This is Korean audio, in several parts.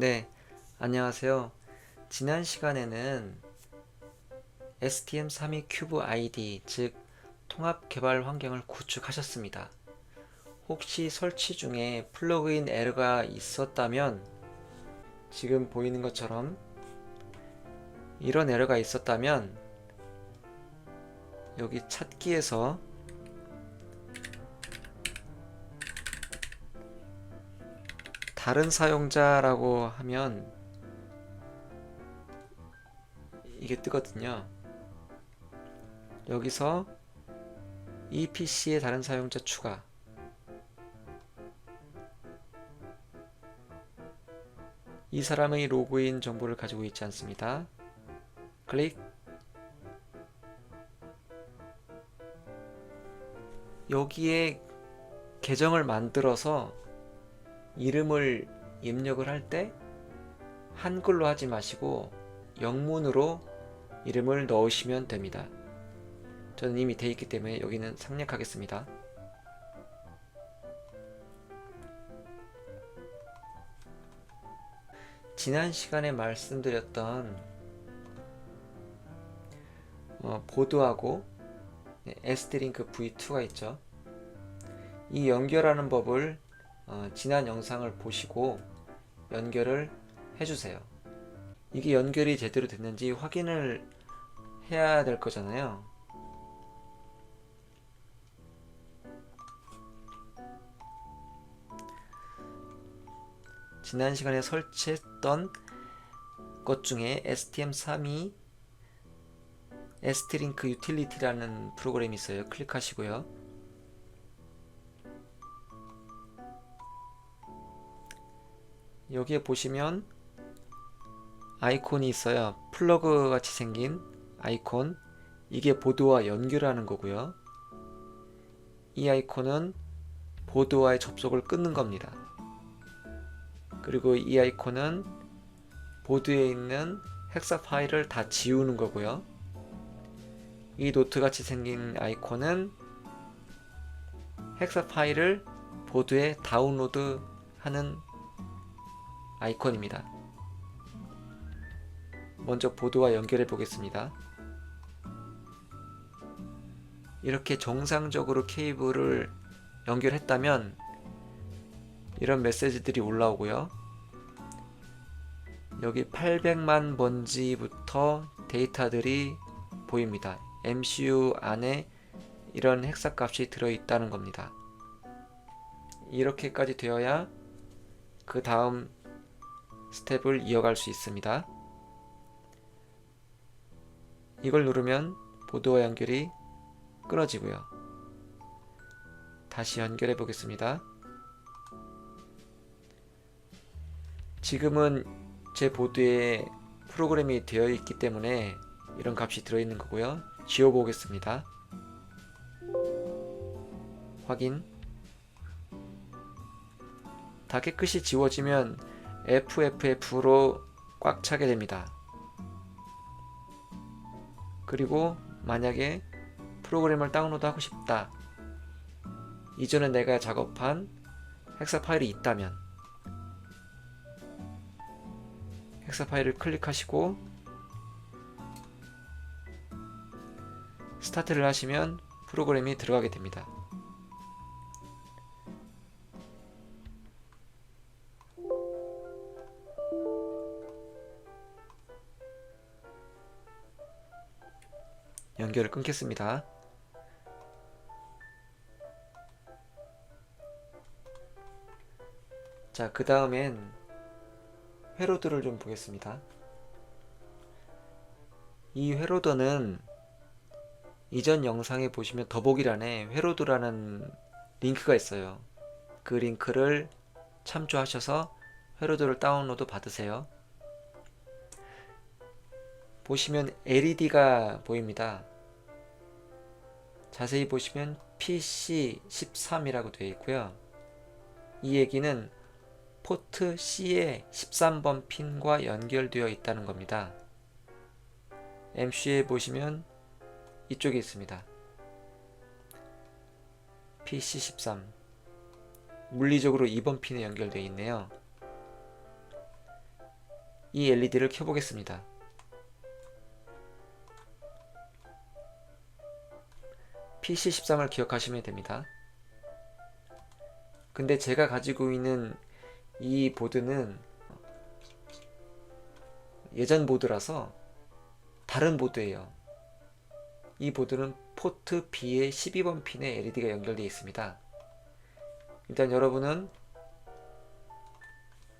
네, 안녕하세요. 지난 시간에는 STM32 큐브 ID, 즉 통합 개발 환경을 구축하셨습니다. 혹시 설치 중에 플러그인 에러가 있었다면 지금 보이는 것처럼 이런 에러가 있었다면 여기 찾기에서 다른 사용자라고 하면 이게 뜨거든요. 여기서 이 PC의 다른 사용자 추가 이 사람의 로그인 정보를 가지고 있지 않습니다. 클릭 여기에 계정을 만들어서 이름을 입력을 할 때 한글로 하지 마시고 영문으로 이름을 넣으시면 됩니다. 저는 이미 돼 있기 때문에 여기는 생략하겠습니다. 지난 시간에 말씀드렸던 어, 보드하고 네, SD링크 V2가 있죠. 이 연결하는 법을 어, 지난 영상을 보시고 연결을 해주세요. 이게 연결이 제대로 됐는지 확인을 해야 될 거잖아요. 지난 시간에 설치했던 것 중에 STM32 ST링크 유틸리티라는 프로그램이 있어요. 클릭하시고요. 여기에 보시면 아이콘이 있어요. 플러그 같이 생긴 아이콘. 이게 보드와 연결하는 거고요. 이 아이콘은 보드와의 접속을 끊는 겁니다. 그리고 이 아이콘은 보드에 있는 헥사 파일을 다 지우는 거고요. 이 노트 같이 생긴 아이콘은 헥사 파일을 보드에 다운로드 하는 아이콘입니다. 먼저 보드와 연결해 보겠습니다. 이렇게 정상적으로 케이블을 연결했다면 이런 메시지들이 올라오고요. 여기 800만 번지부터 데이터들이 보입니다. MCU 안에 이런 헥사 값이 들어있다는 겁니다. 이렇게까지 되어야 그 다음 스텝을 이어갈 수 있습니다. 이걸 누르면 보드와 연결이 끊어지고요. 다시 연결해 보겠습니다. 지금은 제 보드에 프로그램이 되어 있기 때문에 이런 값이 들어있는 거고요. 지워 보겠습니다. 확인. 다 깨끗이 지워지면 FFF로 꽉 차게 됩니다. 그리고 만약에 프로그램을 다운로드 하고 싶다. 이전에 내가 작업한 헥사 파일이 있다면 헥사 파일을 클릭하시고 스타트를 하시면 프로그램이 들어가게 됩니다. 연결을 끊겠습니다. 자, 그 다음엔 회로드를 좀 보겠습니다. 이 회로더는 이전 영상에 보시면 더보기란에 회로드라는 링크가 있어요. 그 링크를 참조하셔서 회로드를 다운로드 받으세요. 보시면 LED가 보입니다. 자세히 보시면 PC13이라고 되어 있고요. 이 얘기는 포트 C의 13번 핀과 연결되어 있다는 겁니다. MC에 보시면 이쪽에 있습니다. PC13 물리적으로 2번 핀에 연결되어 있네요. 이 LED를 켜보겠습니다. PC13을 기억하시면 됩니다. 근데 제가 가지고 있는 이 보드는 예전 보드라서 다른 보드예요. 이 보드는 포트 B의 12번 핀에 LED가 연결되어 있습니다. 일단 여러분은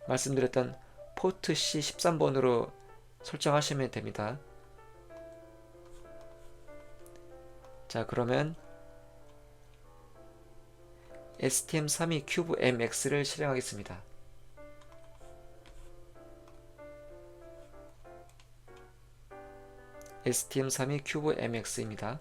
말씀드렸던 포트 C 13번으로 설정하시면 됩니다. 자, 그러면 STM32 큐브 MX를 실행하겠습니다. STM32 큐브 MX입니다.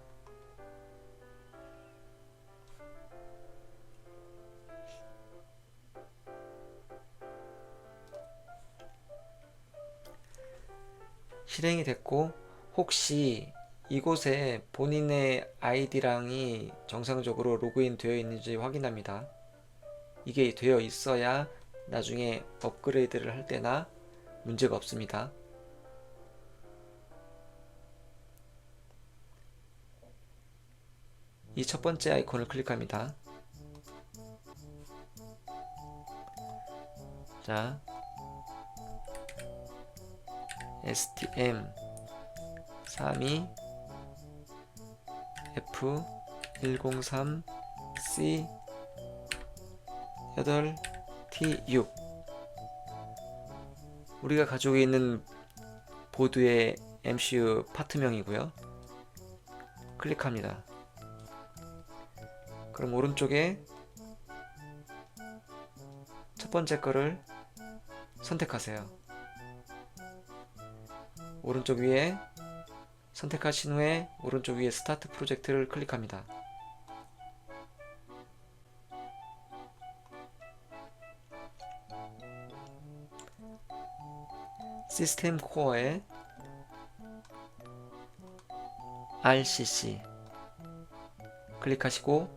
실행이 됐고 혹시 이곳에 본인의 아이디랑이 정상적으로 로그인 되어 있는지 확인합니다. 이게 되어 있어야 나중에 업그레이드를 할 때나 문제가 없습니다. 이 첫 번째 아이콘을 클릭합니다. 자, STM 32 F103 C 8 T6 우리가 가지고 있는 보드의 MCU 파트명이고요. 클릭합니다. 그럼 오른쪽에 첫 번째 거를 선택하세요. 오른쪽 위에 선택하신 후에 오른쪽 위에 스타트 프로젝트를 클릭합니다. 시스템 코어에 RCC 클릭하시고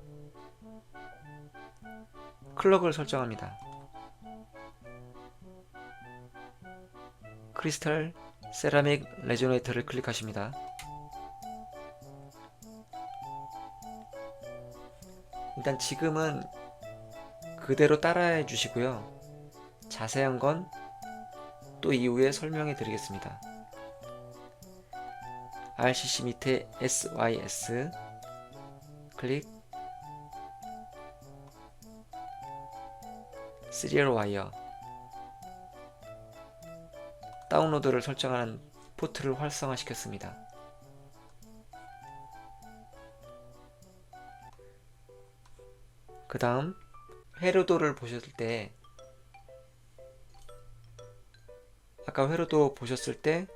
클럭을 설정합니다. 크리스탈 세라믹 레조네이터를 클릭하십니다. 일단 지금은 그대로 따라해 주시고요. 자세한 건 또 이후에 설명해 드리겠습니다. RCC 밑에 SYS 클릭 시리얼 와이어 다운로드를 설정하는 포트를 활성화시켰습니다. 그 다음 회로도를 보셨을 때 아까 회로도 보셨을 때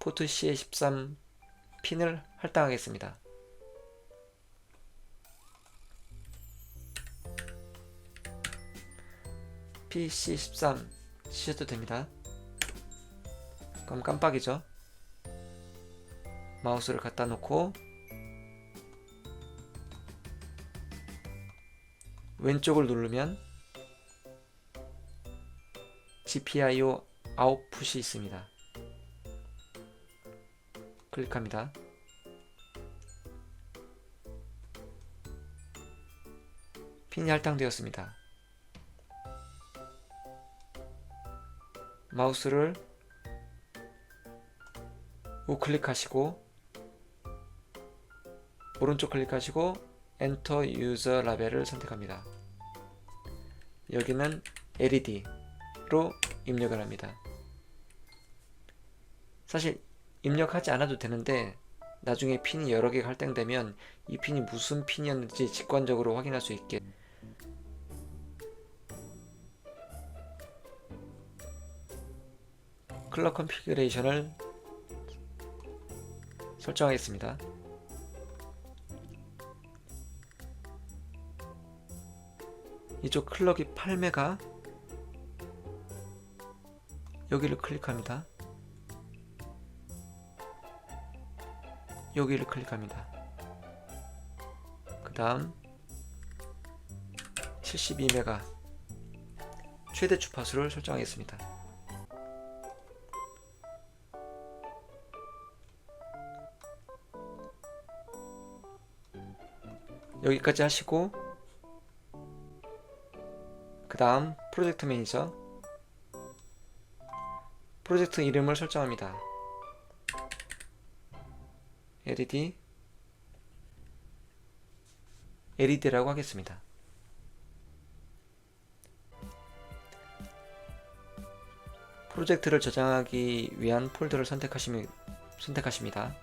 포트 C의 13 핀을 할당하겠습니다. PC13 치셔도 됩니다. 그럼 깜빡이죠. 마우스를 갖다 놓고 왼쪽을 누르면 GPIO 아웃풋이 있습니다. 클릭합니다. 핀이 할당되었습니다. 마우스를 우클릭하시고 오른쪽 클릭하시고 엔터 유저 라벨을 선택합니다. 여기는 LED로 입력을 합니다. 사실 입력하지 않아도 되는데 나중에 핀이 여러 개가 할당되면 이 핀이 무슨 핀이었는지 직관적으로 확인할 수 있게 클럭 컨피그레이션을 설정하겠습니다. 이쪽 클럭이 8메가 여기를 클릭합니다. 여기를 클릭합니다. 그 다음 72메가 최대 주파수를 설정하겠습니다. 여기까지 하시고 그 다음 프로젝트 매니저 프로젝트 이름을 설정합니다. LED LED라고 하겠습니다. 프로젝트를 저장하기 위한 폴더를 선택하시면 선택하십니다.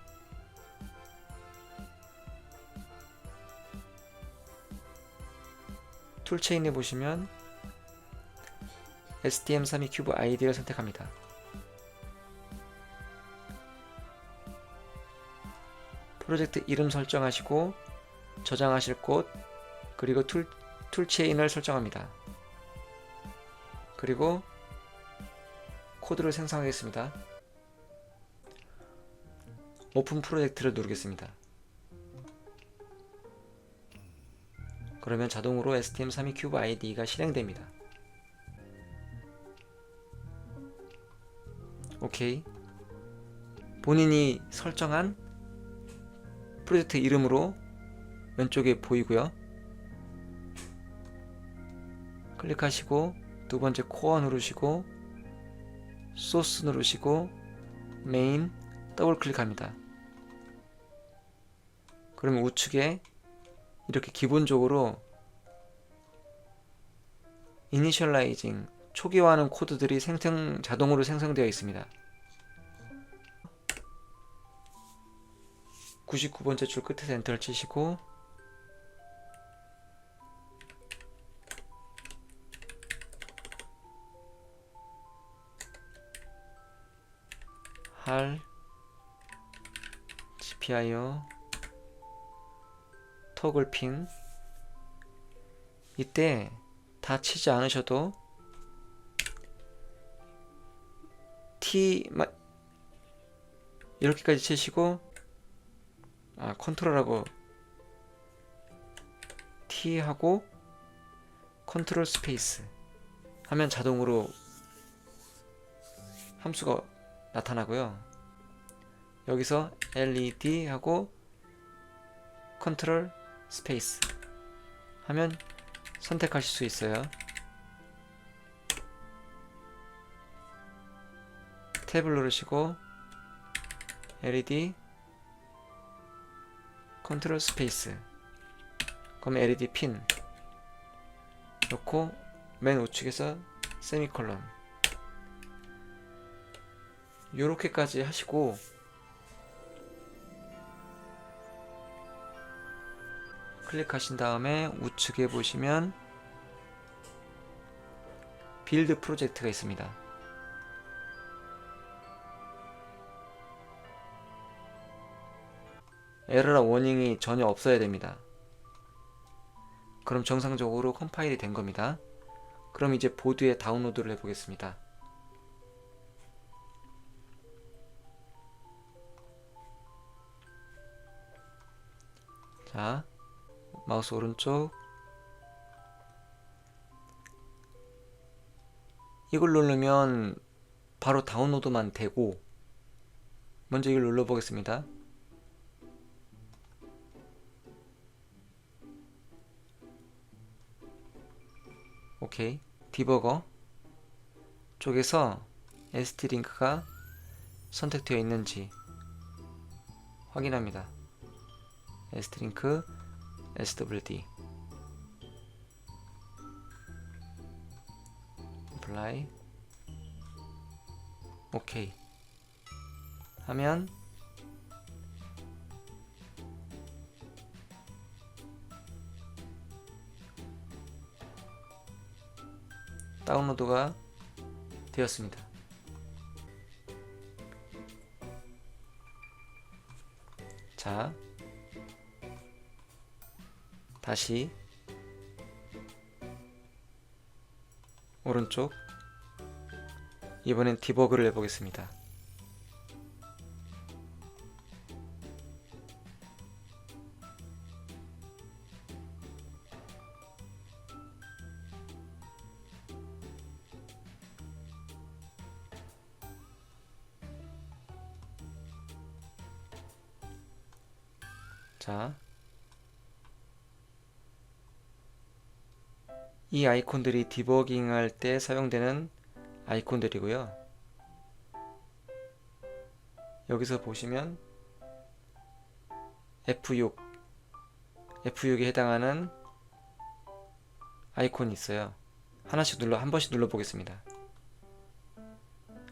툴체인에 보시면 STM32 큐브 아이디를 선택합니다. 프로젝트 이름 설정하시고 저장하실 곳 그리고 툴, 툴체인을 설정합니다. 그리고 코드를 생성하겠습니다. 오픈 프로젝트를 누르겠습니다. 그러면 자동으로 STM32 큐브 ID가 실행됩니다. 오케이. 본인이 설정한 프로젝트 이름으로 왼쪽에 보이고요. 클릭하시고 두 번째 코어 누르시고 소스 누르시고 메인 더블 클릭합니다. 그러면 우측에 이렇게 기본적으로 이니셜라이징 초기화하는 코드들이 생성 자동으로 생성되어 있습니다. 99번째 줄 끝에서 엔터를 치시고 할 GPIO 토글 핀 이때 다 치지 않으셔도 T 마 이렇게까지 치시고 아 컨트롤하고 T 하고 컨트롤 스페이스 하면 자동으로 함수가 나타나고요. 여기서 LED 하고 컨트롤 스페이스 하면 선택하실 수 있어요. 탭을 누르시고 LED 컨트롤 스페이스 그럼 LED 핀 넣고 맨 우측에서 세미콜론 요렇게까지 하시고 클릭하신 다음에 우측에 보시면 빌드 프로젝트가 있습니다. 에러나 워닝이 전혀 없어야 됩니다. 그럼 정상적으로 컴파일이 된 겁니다. 그럼 이제 보드에 다운로드를 해보겠습니다. 자, 마우스 오른쪽 이걸 누르면 바로 다운로드만 되고 먼저 이걸 눌러 보겠습니다. 오케이 디버거 쪽에서 ST 링크가 선택되어 있는지 확인합니다. ST 링크 swd apply 오케이 하면 다운로드가 되었습니다. 자, 다시 오른쪽 이번엔 디버그를 해보겠습니다. 자, 이 아이콘들이 디버깅 할 때 사용되는 아이콘들이고요. 여기서 보시면 F6, F6에 해당하는 아이콘이 있어요. 하나씩 눌러 한 번씩 눌러 보겠습니다.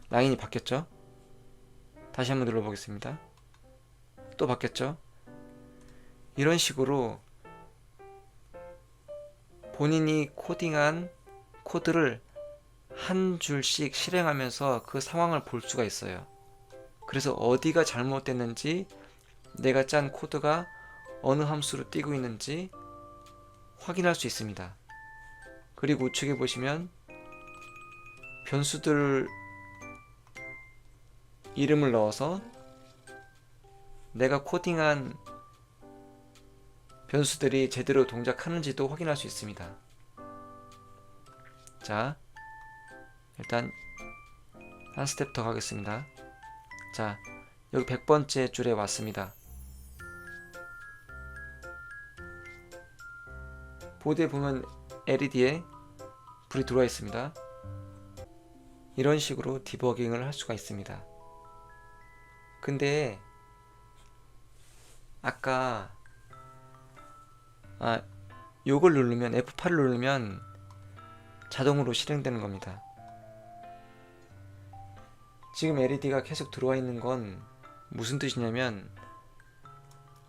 라인이 바뀌었죠? 다시 한번 눌러 보겠습니다. 또 바뀌었죠? 이런 식으로 본인이 코딩한 코드를 한 줄씩 실행하면서 그 상황을 볼 수가 있어요. 그래서 어디가 잘못됐는지 내가 짠 코드가 어느 함수로 띄고 있는지 확인할 수 있습니다. 그리고 우측에 보시면 변수들 이름을 넣어서 내가 코딩한 변수들이 제대로 동작하는지도 확인할 수 있습니다. 자, 일단 한 스텝 더 가겠습니다. 자, 여기 100번째 줄에 왔습니다. 보드에 보면 LED에 불이 들어와 있습니다. 이런 식으로 디버깅을 할 수가 있습니다. 근데 아까 아 요걸 누르면 F8을 누르면 자동으로 실행되는 겁니다. 지금 LED가 계속 들어와 있는 건 무슨 뜻이냐면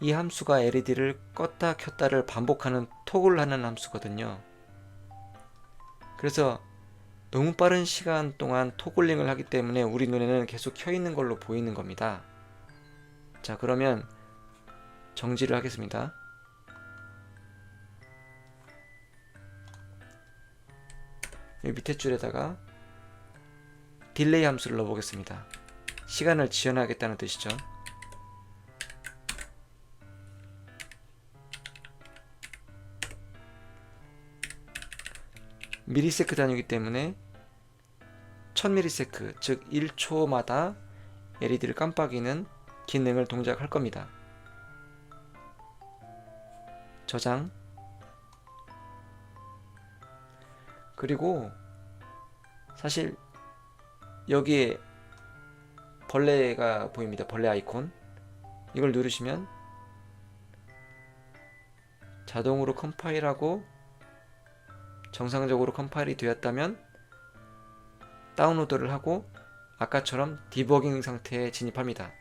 이 함수가 LED를 껐다 켰다를 반복하는 톡을 하는 함수거든요. 그래서 너무 빠른 시간 동안 토글링을 하기 때문에 우리 눈에는 계속 켜 있는 걸로 보이는 겁니다. 자, 그러면 정지를 하겠습니다. 여기 밑에 줄에다가 딜레이 함수를 넣어보겠습니다. 시간을 지연하겠다는 뜻이죠. 미리세크 단위이기 때문에 1000미리세크, 즉 1초마다 LED를 깜빡이는 기능을 동작할 겁니다. 저장 그리고 사실 여기에 벌레가 보입니다. 벌레 아이콘 이걸 누르시면 자동으로 컴파일하고 정상적으로 컴파일이 되었다면 다운로드를 하고 아까처럼 디버깅 상태에 진입합니다.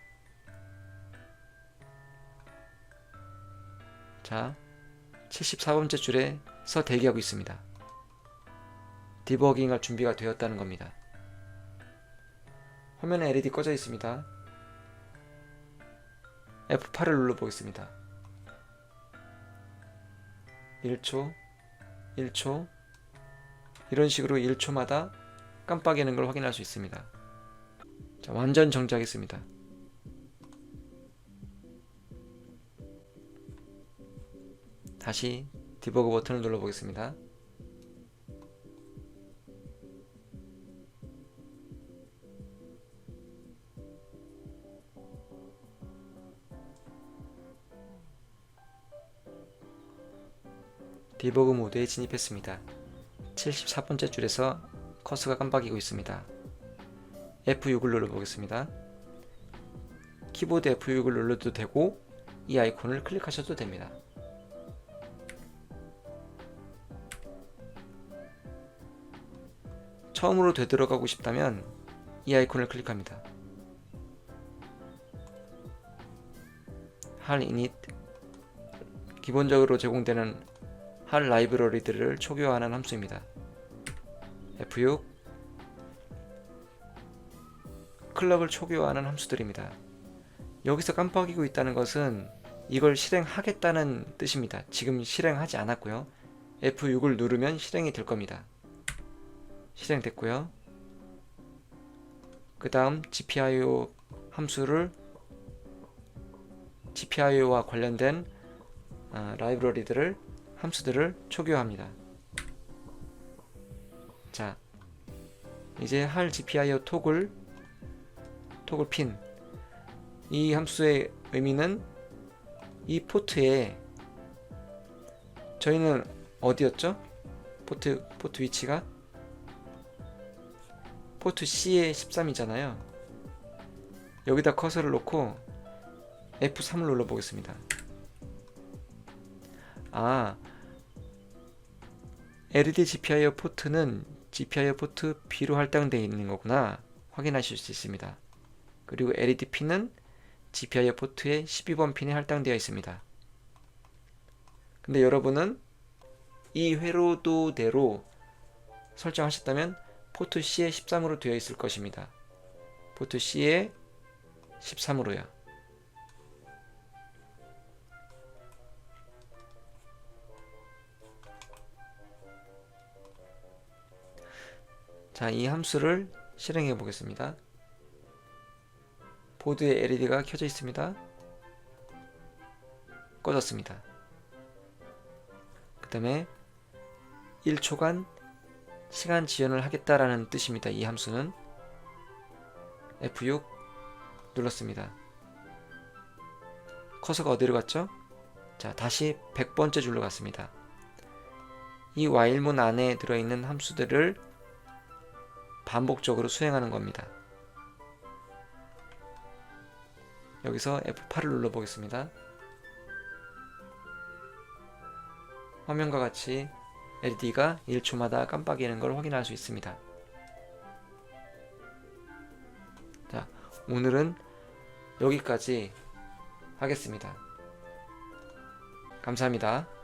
자, 74번째 줄에서 대기하고 있습니다. 디버깅 할 준비가 되었다는 겁니다. 화면에 LED 꺼져 있습니다. F8을 눌러보겠습니다. 1초, 1초, 이런 식으로 1초마다 깜빡이는 걸 확인할 수 있습니다. 자, 완전 정지하겠습니다. 다시 디버그 버튼을 눌러보겠습니다. 디버그 모드에 진입했습니다. 74번째 줄에서 커서가 깜빡이고 있습니다. F6을 눌러보겠습니다. 키보드 F6을 눌러도 되고 이 아이콘을 클릭하셔도 됩니다. 처음으로 되돌아가고 싶다면 이 아이콘을 클릭합니다. 할 init 기본적으로 제공되는 할 라이브러리들을 초기화하는 함수입니다. F6 클럭을 초기화하는 함수들입니다. 여기서 깜빡이고 있다는 것은 이걸 실행하겠다는 뜻입니다. 지금 실행하지 않았고요. F6을 누르면 실행이 될 겁니다. 실행됐고요. 그 다음 GPIO 함수를 GPIO와 관련된 어, 라이브러리들을 함수들을 초기화합니다. 자, 이제 할 GPIO 톡을 톡을 핀이 함수의 의미는 이 포트에 저희는 어디였죠? 포트 포트 위치가 포트 C에 13이잖아요. 여기다 커서를 놓고 F3을 눌러 보겠습니다. 아, LED GPIO 포트는 GPIO 포트 B로 할당되어 있는 거구나 확인하실 수 있습니다. 그리고 LED 핀은 GPIO 포트의 12번 핀에 할당되어 있습니다. 근데 여러분은 이 회로도대로 설정하셨다면 포트 C에 13으로 되어 있을 것입니다. 포트 C에 13으로요. 자, 이 함수를 실행해 보겠습니다. 보드에 LED가 켜져 있습니다. 꺼졌습니다. 그 다음에 1초간 시간 지연을 하겠다라는 뜻입니다. 이 함수는 F6 눌렀습니다. 커서가 어디로 갔죠? 자, 다시 100번째 줄로 갔습니다. 이 while문 안에 들어있는 함수들을 반복적으로 수행하는 겁니다. 여기서 F8을 눌러 보겠습니다. 화면과 같이 LED가 1초마다 깜빡이는 걸 확인할 수 있습니다. 자, 오늘은 여기까지 하겠습니다. 감사합니다.